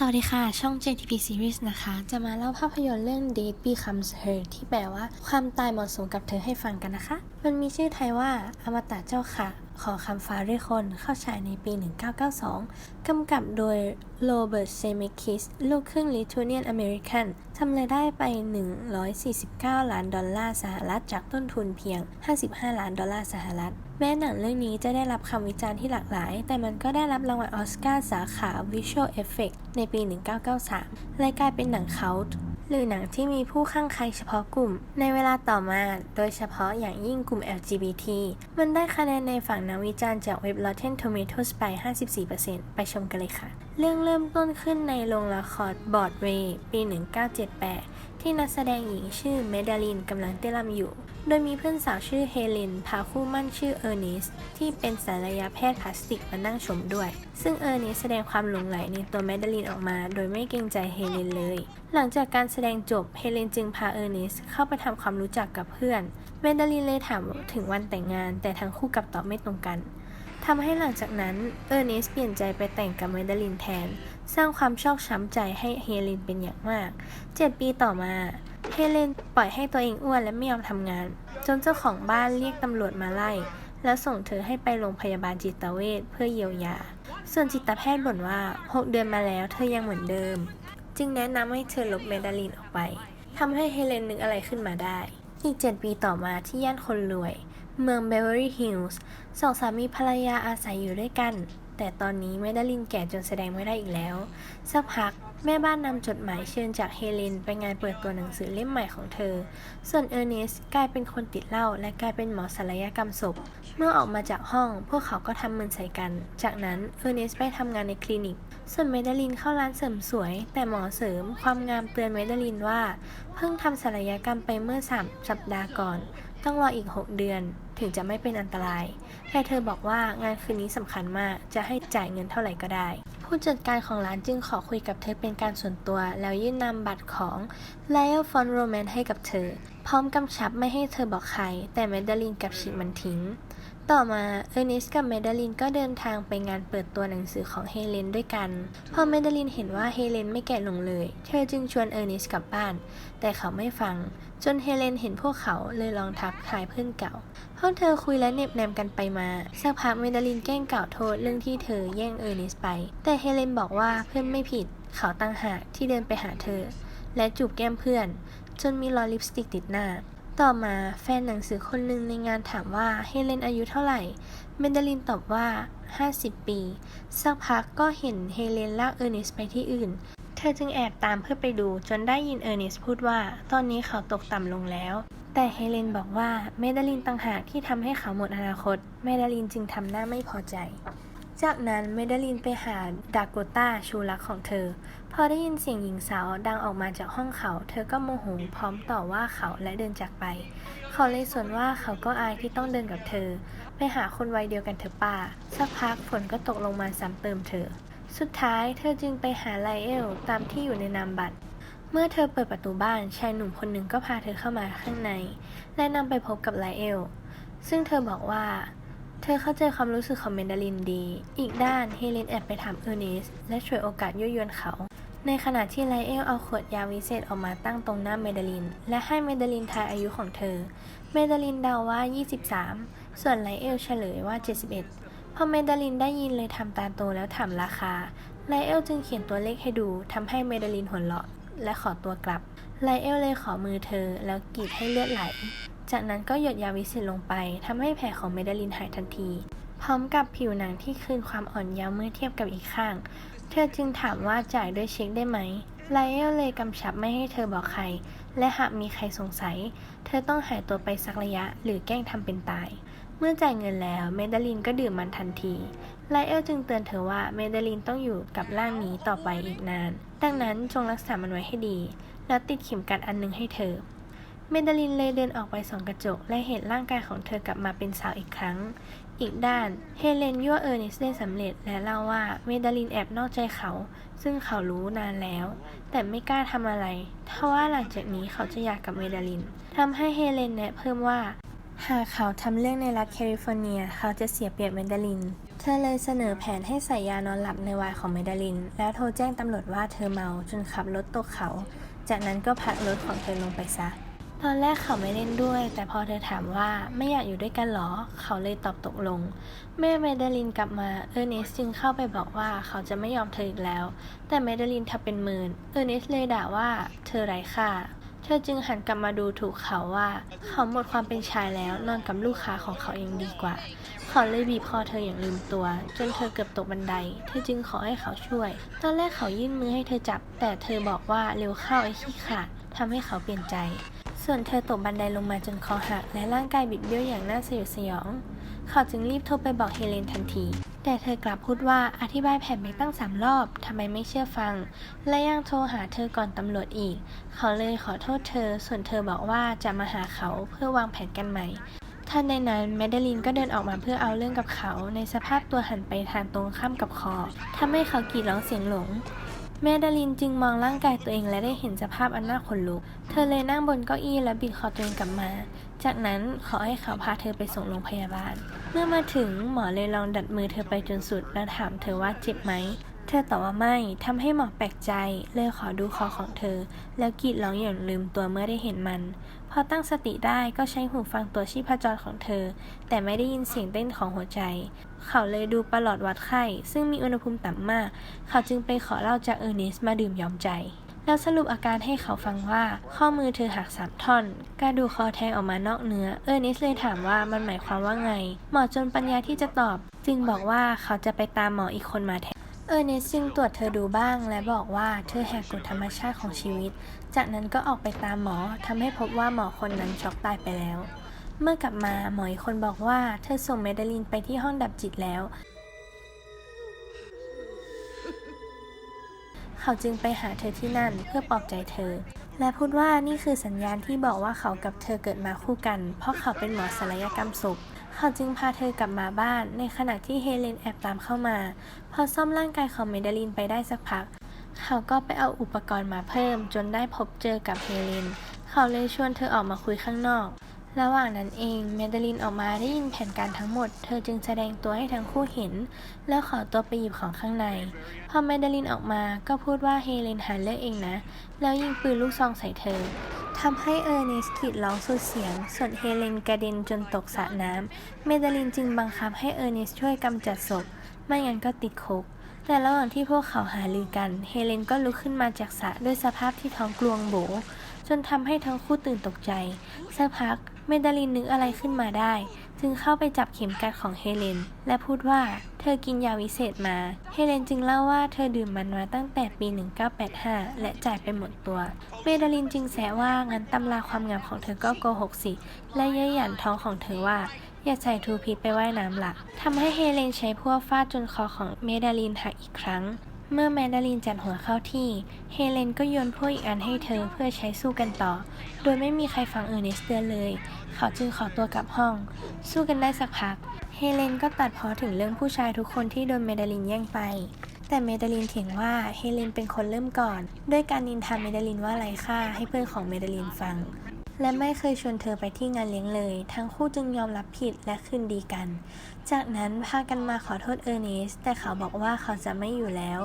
สวัสดีค่ะ ช่อง JTP Series นะคะ จะมาเล่าภาพยนตร์เรื่อง Date Becomes Her ที่แปลว่าความตายเหมาะสมกับเธอให้ฟังกันนะคะ มันมีชื่อไทยว่าอมตะเจ้าค่ะ ขอคำฟ้าเรียกคนเข้าฉายในปี 1992 กำกับโดยโรเบิร์ตเซมิคิส ลูกครึ่งลิทัวเนียนอเมริกัน ทำรายได้ไป 149 ล้านดอลลาร์สหรัฐจากต้นทุนเพียง 55 ล้านดอลลาร์สหรัฐ แม้หนังเรื่องนี้จะได้รับคำวิจารณ์ที่หลากหลาย แต่มันก็ได้รับรางวัลออสการ์สาขา Visual Effect ในปี 1993 และกลายเป็นหนังเขา หรือหนังที่มีผู้ข้างใครเฉพาะกลุ่ม ในเวลาต่อมา โดยเฉพาะอย่างยิ่งกลุ่ม LGBT มันได้คะแนนในฝั่งนักวิจารณ์จากเว็บ Rotten Tomatoes ไป 54%ไปชมกันเลยค่ะ เรื่องเริ่มต้นขึ้นในโรงละครบอร์ดเวย์ปี 1978 ที่นักแสดงหญิงชื่อเมดาลินกำลังเต้นรำอยู่ โดยมีเพื่อนสาวชื่อเฮเลนพาคู่มั่นชื่อเออร์เนสที่เป็นศัลยแพทย์พลาสติกมานั่งชมด้วย ซึ่งเออร์เนสแสดงความหลงไหลในตัวเมดาลินออกมา โดยไม่เกรงใจเฮเลนเลย หลังจากการแสดงจบเฮเลนจึงพาเออร์เนสเข้าไปทำความรู้จักกับเพื่อนเมดาลินเลยถามถึงวันแต่งงาน แต่ทั้งคู่กลับตอบไม่ตรงกันทำให้หลังจากนั้นเออร์เนสเปลี่ยนใจไปแต่งกับเมดลินแทน สร้างความชอกช้ำใจให้เฮเลนเป็นอย่างมากเจ็ดปีต่อมาเฮเลนปล่อยให้ตัวเองอ้วนและไม่ยอมทำงาน จนเจ้าของบ้านเรียกตำรวจมาไล่ แล้วส่งเธอให้ไปโรงพยาบาลจิตเวชเพื่อเยียวยา ส่วนจิตแพทย์บ่นว่า 6 เดือนมาแล้วเธอยังเหมือนเดิม จึงแนะนำให้เธอลบเมดาลินออกไปทำให้เฮเลนนึกอะไรขึ้นมาได้ อีก 7 ปีต่อมาที่ย่านคนรวย เมืองเบเวอรี่ฮิลส์สองสามีภรรยาอาศัยอยู่ด้วยกัน แต่ตอนนี้เมดาลินแก่จนแสดงไม่ได้อีกแล้ว สักพักแม่บ้านนำจดหมายเชิญจากเฮเลนไปงานเปิดตัวหนังสือเล่มใหม่ของเธอ ส่วนเออร์เนสกลายเป็นคนติดเหล้าและกลายเป็นหมอศัลยกรรมศพ เมื่อออกมาจากห้อง พวกเขาก็ทำมือใส่กัน จากนั้นเออร์เนสไปทำงานในคลินิก ส่วนเมดาลินเข้าร้านเสริมสวย แต่หมอเสริมความงามเตือนเมดาลินว่า เพิ่งทำศัลยกรรมไปเมื่อ3สัปดาห์ก่อน ต้องรออีก 6 เดือน ถึงจะไม่เป็นอันตราย แต่เธอบอกว่างานคืนนี้สำคัญมาก จะให้จ่ายเงินเท่าไหร่ก็ได้ ผู้จัดการของร้านจึงขอคุยกับเธอเป็นการส่วนตัว แล้วยื่นนำบัตรของ l i o n Font Romance ให้กับเธอ พร้อมกำชับไม่ให้เธอบอกใคร แต่เมดาลินกับฉีกมันทิ้ง ต่อมาเออร์เนสกับเมดาลินก็เดินทางไปงานเปิดตัวหนังสือของเฮเลนด้วยกัน พอเมดาลินเห็นว่าเฮเลนไม่แก่ลงเลย เธอจึงชวนเออร์เนสกลับบ้าน แต่เขาไม่ฟัง จนเฮเลนเห็นพวกเขาเลยลองทักทายเพื่อนเก่าพวกเธอคุยและเหน็บแนมกันไปมาสักพักเมดาลินแกล้งกล่าวโทษเรื่องที่เธอแย่งเออร์เนสไป แต่เฮเลนบอกว่าเพื่อนไม่ผิด เขาตั้งหากที่เดินไปหาเธอ และจูบแก้มเพื่อน จนมีรอยลิปสติกติดหน้า ต่อมาแฟนหนังสือคนหนึ่งในงานถามว่าเฮเลนอายุเท่าไหร่ เมนดลินตอบว่า 50 ปี สักพักก็เห็นเฮเลนลากเออร์เนสไปที่อื่น เธอจึงแอบตามเพื่อไปดูจนได้ยินเออร์เนสพูดว่า ตอนนี้เขาตกต่ำลงแล้ว แต่เฮเลนบอกว่าเมดาลินต่างหากที่ทำให้เขาหมดอนาคต เมดาลินจึงทำหน้าไม่พอใจ จากนั้นเมดลินไปหาดาโกต้าชูรักของเธอ พอได้ยินเสียงหญิงสาวดังออกมาจากห้องเขา เธอก็โมโหพร้อมต่อว่าเขาและเดินจากไป เขาเลยสวนว่าเขาก็อายที่ต้องเดินกับเธอ ไปหาคนวัยเดียวกันเถอะป้าสักพักฝนก็ตกลงมาซ้ำเติมเธอ สุดท้ายเธอจึงไปหาไลเอลตามที่อยู่ในนามบัตรเมื่อเธอเปิดประตูบ้านชายหนุ่มคนหนึ่งก็พาเธอเข้ามาข้างใน และนำไปพบกับไลเอล ซึ่งเธอบอกว่า เธอเข้าใจความรู้สึกของเมนดาลินดี อีกด้านเฮเลนแอบไปถามเออร์เนสและช่วยโอกาสยั่วยวนเขา ในขณะที่ไลเอลเอาขวดยาวิเศษออกมาตั้งตรงหน้าเมดาลิน และให้เมดาลินทายอายุของเธอ เมดาลินเดาว่า 23 ส่วนไลเอลเฉลยว่า 71 พอเมดาลินได้ยินเลยทำตาโตแล้วถามราคา ไลเอลจึงเขียนตัวเลขให้ดูทำให้เมดาลินหัวเราะและขอตัวกลับ ไลเอลเลยขอมือเธอแล้วกรีดให้เลือดไหล จากนั้นก็หยดยาวิเศษลงไปทำให้แผลของเมดาลินหายทันที พร้อมกับผิวหนังที่คืนความอ่อนเยาว์เมื่อเทียบกับอีกข้าง เธอจึงถามว่าจ่ายด้วยเช็คได้ไหมไลเอลเลยกำชับไม่ให้เธอบอกใคร และหากมีใครสงสัย เธอต้องหายตัวไปสักระยะ หรือแกล้งทำเป็นตาย เมื่อจ่ายเงินแล้วเมดาลินก็ดื่มมันทันทีไลเอลจึงเตือนเธอว่าเมดาลินต้องอยู่กับร่างนี้ต่อไปอีกนาน ดังนั้นจงรักษามันไว้ให้ดี แล้วติดเข็มกัดอันหนึงให้เธอ เมดลินเลยเดินออกไปส่องกระจก และเห็นร่างกายของเธอกลับมาเป็นสาวอีกครั้ง อีกด้าน เฮเลนยั่วเออร์เนสได้สำเร็จและเล่าว่าเมดลินแอบนอกใจเขา ซึ่งเขารู้นานแล้ว แต่ไม่กล้าทำอะไรเพราะว่าหลังจากนี้เขาจะอยากกับเมดลินทำให้เฮเลนแนะเพิ่มว่า หากเขาทำเรื่องในรัฐแคลิฟอร์เนีย เขาจะเสียเปรียบเมดลิน เธอเลยเสนอแผนให้ใส่ยานอนหลับในวายของเมดลิน แล้วโทรแจ้งตำรวจว่าเธอเมาจนขับรถตกเขา จากนั้นก็พักรถของเธอลงไปซะ ตอนแรกเขาไม่เล่นด้วย แต่พอเธอถามว่าไม่อยากอยู่ด้วยกันหรอ เขาเลยตอบตกลงแม่เมดาลินกลับมาเออร์เนสจึงเข้าไปบอกว่าเขาจะไม่ยอมเธออีกแล้ว แต่เมดาลินทำเป็นเมินเออร์เนสเลยด่าว่าเธอไร้ค่าเธอจึงหันกลับมาดูถูกเขาว่า เขาหมดความเป็นชายแล้วนอนกับลูกค้าของเขายังดีกว่า เขาเลยบีบคอเธออย่างลืมตัว จนเธอเกือบตกบันได เธอจึงขอให้เขาช่วย ตอนแรกเขายื่นมือให้เธอจับ แต่เธอบอกว่าเร็วเข้าไอ้ขี้ขาดทำให้เขาเปลี่ยนใจ ส่วนเธอตกบันไดลงมาจนคอหักและร่างกายบิดเบี้ยวอย่างน่าสยดสยอง เขาจึงรีบโทรไปบอกเฮเลนทันที แต่เธอกลับพูดว่าอธิบายแผนไปตั้งสามรอบทำไมไม่เชื่อฟัง และยังโทรหาเธอก่อนตำรวจอีก เขาเลยขอโทษเธอ ส่วนเธอบอกว่าจะมาหาเขาเพื่อวางแผนกันใหม่ท่านในนั้นแมดเดลินก็เดินออกมาเพื่อเอาเรื่องกับเขา ในสภาพตัวหันไปทางตรงข้ามกับคอทำให้เขากรีดร้องเสียงหลง แมดาลินจึงมองร่างกายตัวเองและได้เห็นสภาพอันน่าขนลุก เธอเลยนั่งบนเก้าอี้และบิดคอตัวเองกลับมา จากนั้นขอให้เขาพาเธอไปส่งโรงพยาบาล เมื่อมาถึงหมอเลยลองดัดมือเธอไปจนสุด และถามเธอว่าเจ็บไหม เธอตอบว่าไม่ทำให้หมอแปลกใจ เลยขอดูคอของเธอ แล้วกรีดร้องอย่างลืมตัวเมื่อได้เห็นมัน พอตั้งสติได้ก็ใช้หูฟังตัวชีพจรของเธอ แต่ไม่ได้ยินเสียงเต้นของหัวใจ เขาเลยดูประหลอดวัดไข้ ซึ่งมีอุณหภูมิต่ำมาก เขาจึงไปขอเหล้าจากเออร์เนสมาดื่มยอมใจแล้วสรุปอาการให้เขาฟังว่า ข้อมือเธอหักสามท่อน กระดูกคอแทงออกมานอกเนื้อ เออร์เนสเลยถามว่ามันหมายความว่าไง หมอจนปัญญาที่จะตอบ จึงบอกว่าเขาจะไปตามหมออีกคนมาแทน เออร์เนสจึงตรวจเธอดูบ้างและบอกว่าเธอแหกกฎธรรมชาติของชีวิต จากนั้นก็ออกไปตามหมอทำให้พบว่าหมอคนนั้นช็อกตายไปแล้ว เมื่อกลับมาหมออีกคนบอกว่าเธอส่งเมดาลินไปที่ห้องดับจิตแล้ว เขาจึงไปหาเธอที่นั่นเพื่อปลอบใจเธอ และพูดว่านี่คือสัญญาณที่บอกว่าเขากับเธอเกิดมาคู่กัน เพราะเขาเป็นหมอศัลยกรรมศพ เขาจึงพาเธอกลับมาบ้านในขณะที่เฮเลนแอบตามเข้ามา พอซ่อมร่างกายของเมดาลินไปได้สักพัก เขาก็ไปเอาอุปกรณ์มาเพิ่ม จนได้พบเจอกับเฮเลน เขาเลยชวนเธอออกมาคุยข้างนอก ระหว่างนั้นเองเมดาลินออกมาได้ยินแผนการทั้งหมด เธอจึงแสดงตัวให้ทั้งคู่เห็น แล้วขอตัวไปหยิบของข้างใน พอเมดาลินออกมาก็พูดว่าเฮเลนหาเลือกเองนะ แล้วยิงปืนลูกซองใส่เธอ ทำให้เออร์เนสกรีดร้องสุดเสียง ส่วนเฮเลนกระเด็นจนตกสระน้ำ เมดาลินจึงบังคับให้เออร์เนสช่วยกำจัดศพ ไม่งั้นก็ติดคุก แต่ระหว่างที่พวกเขาหาลือกัน เฮเลนก็ลุกขึ้นมาจากสระด้วยสภาพที่ท้องกลวงโบจนทำให้ทั้งคู่ตื่นตกใจสักพัก เมดาลินนึกอะไรขึ้นมาได้ จึงเข้าไปจับเข็มกัดของเฮเลน และพูดว่าเธอกินยาวิเศษมา เฮเลนจึงเล่าว่าเธอดื่มมันมาตั้งแต่ปี 1985 และจ่ายไปหมดตัว เมดาลินจึงแซะว่างั้นตำราความงามของเธอก็โกหกสิ และเย้ยหยันท้องของเธอว่าอย่าใส่ทูพิษไปไว่ายน้ำละทำให้เฮเลนใช้พวกฟาดจนคอของเมดาลินหักอีกครั้ง เมื่อแมดาลินจัดหัวเข้าที่ เฮเลนก็โยนพวกอีกอันให้เธอเพื่อใช้สู้กันต่อ โดยไม่มีใครฟังเออร์เนสเตือนเลย เขาจึงขอตัวกลับห้อง สู้กันได้สักพัก เฮเลนก็ตัดพ้อถึงเรื่องผู้ชายทุกคนที่โดนเมดาลินแย่งไป แต่เมดาลินเถียงว่าเฮเลนเป็นคนเริ่มก่อน ด้วยการนินทาเมดาลินว่าไร้ค่าให้เพื่อนของเมดาลินฟัง และไม่เคยชวนเธอไปที่งานเลี้ยงเลย ทั้งคู่จึงยอมรับผิดและคืนดีกัน จากนั้นพากันมาขอโทษเออร์เนส แต่เขาบอกว่าเขาจะไม่อยู่แล้ว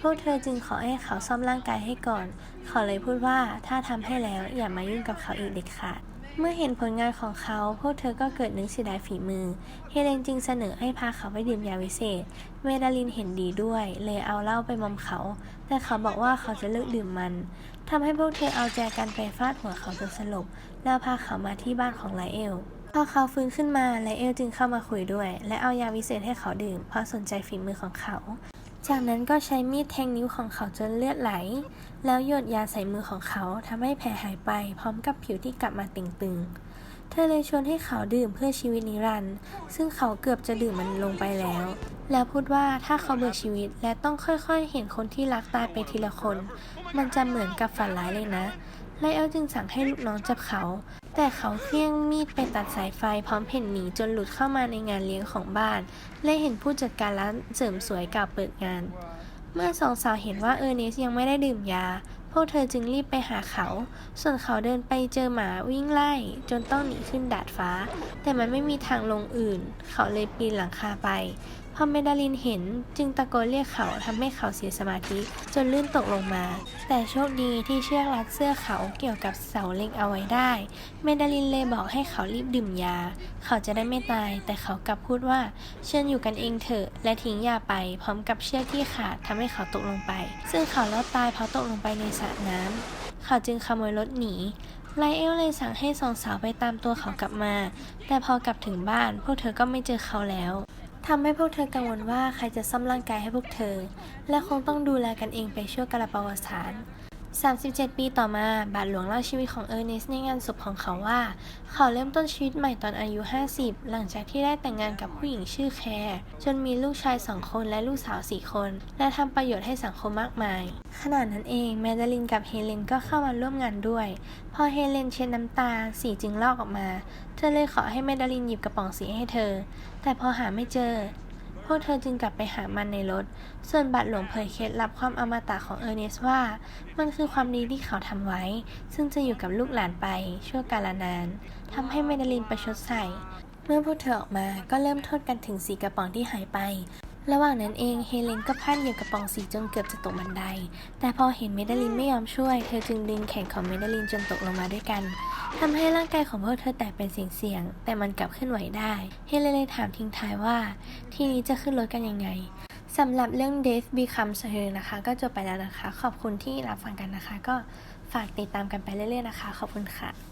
พวกเธอจึงขอให้เขาซ่อมร่างกายให้ก่อน เขาเลยพูดว่าถ้าทำให้แล้วอย่ามายุ่งกับเขาอีกเด็ดขาดเมื่อเห็นผลงานของเขา พวกเธอก็เกิดนึกเสียดายฝีมือ เฮเลนจึงเสนอให้พาเขาไปดื่มยาวิเศษ เมดาลินเห็นดีด้วย เลยเอาเหล้าไปมอมเขา แต่เขาบอกว่าเขาจะเลิกดื่มมัน ทำให้พวกเธอเอาแจกันไปฟาดหัวเขาจนสลบ แล้วพาเขามาที่บ้านของไลเอล พอเขาฟื้นขึ้นมาไลเอลจึงเข้ามาคุยด้วย และเอายาวิเศษให้เขาดื่ม เพราะสนใจฝีมือของเขา จากนั้นก็ใช้มีดแทงนิ้วของเขาจนเลือดไหล แล้วหยดยาใส่มือของเขาทำให้แผลหายไป พร้อมกับผิวที่กลับมาตึงตึง เธอเลยชวนให้เขาดื่มเพื่อชีวิตนิรันดร์ซึ่งเขาเกือบจะดื่มมันลงไปแล้ว แล้วพูดว่าถ้าเขาเบื่อชีวิตและต้องค่อยๆ เห็นคนที่รักตายไปทีละคน มันจะเหมือนกับฝันร้ายเลยนะไลเอลจึงสั่งให้ลูกน้องจับเขา แต่เขาเฟี้ยงมีดไปตัดสายไฟพร้อมเพ่นหนีจนหลุดเข้ามาในงานเลี้ยงของบ้าน และเห็นผู้จัดการร้านเสริมสวยกล่าวเปิดงาน เมื่อสองสาวเห็นว่าเออร์เนสยังไม่ได้ดื่มยาพวกเธอจึงรีบไปหาเขา ส่วนเขาเดินไปเจอหมาวิ่งไล่ จนต้องหนีขึ้นดาดฟ้า แต่มันไม่มีทางลงอื่น เขาเลยปีนหลังคาไป พอเมดาลินเห็นจึงตะโกนเรียกเขาทำให้เขาเสียสมาธิ จนลื่นตกลงมา แต่โชคดีที่เชือกรัดเสื้อเขาเกี่ยวกับเสาเล็กเอาไว้ได้ เมดาลินเลยบอกให้เขารีบดื่มยา เขาจะได้ไม่ตาย แต่เขากลับพูดว่าเชิญอยู่กันเองเถอะ และทิ้งยาไป พร้อมกับเชือกที่ขาดทำให้เขาตกลงไป ซึ่งเขารอดตายเพราะตกลงไปในสระน้ำเขาจึงขโมยรถหนีไลเอลเลยสั่งให้สองสาวไปตามตัวเขากลับมา แต่พอกลับถึงบ้าน พวกเธอก็ไม่เจอเขาแล้ว ทำให้พวกเธอกังวลว่าใครจะซ่อมร่างกายให้พวกเธอ และคงต้องดูแลกันเองไปชั่วกาลประวัติศาสตร์ 37 ปีต่อมา บาทหลวงเล่าชีวิตของเออร์เนสในงานศพของเขาว่า เขาเริ่มต้นชีวิตใหม่ตอนอายุ 50 หลังจากที่ได้แต่งงานกับผู้หญิงชื่อแคร์จนมีลูกชายสองคนและลูกสาวสี่คน และทำประโยชน์ให้สังคมมากมาย ขณะนั้นเองแมดลินกับเฮเลนก็เข้ามาร่วมงานด้วย พอเฮเลนเช็ดน้ำตาสีจึงลอกออกมา เธอเลยขอให้แมดลินหยิบกระป๋องสีให้เธอ แต่พอหาไม่เจอ พวกเธอจึงกลับไปหามันในรถ ส่วนบัตรหลวงเผยเคล็ดลับความอมตะของเออร์เนสว่า มันคือความดีที่เขาทำไว้ ซึ่งจะอยู่กับลูกหลานไป ชั่วกาลนานทำให้เมดลินประชดใส่ เมื่อพวกเธอออกมาก็เริ่มโทษกันถึงสีกระป๋องที่หายไป ระหว่างนั้นเองเฮเลนก็พลาดเหยียบกระป๋องสีจนเกือบจะตกบันได แต่พอเห็นเมดาลินไม่ยอมช่วย เธอจึงดึงแขนของเมดาลินจนตกลงมาด้วยกันทำให้ร่างกายของพวกเธอแตกเป็นเสียงๆแต่มันกลับขึ้นไหวได้ เฮเลนเลยถามทิ้งท้ายว่า ทีนี้จะขึ้นรถกันยังไงสำหรับเรื่อง Death Becomes Her นะคะ ก็จบไปแล้วนะคะ ขอบคุณที่รับฟังกันนะคะ ก็ฝากติดตามกันไปเรื่อยๆนะคะ ขอบคุณค่ะ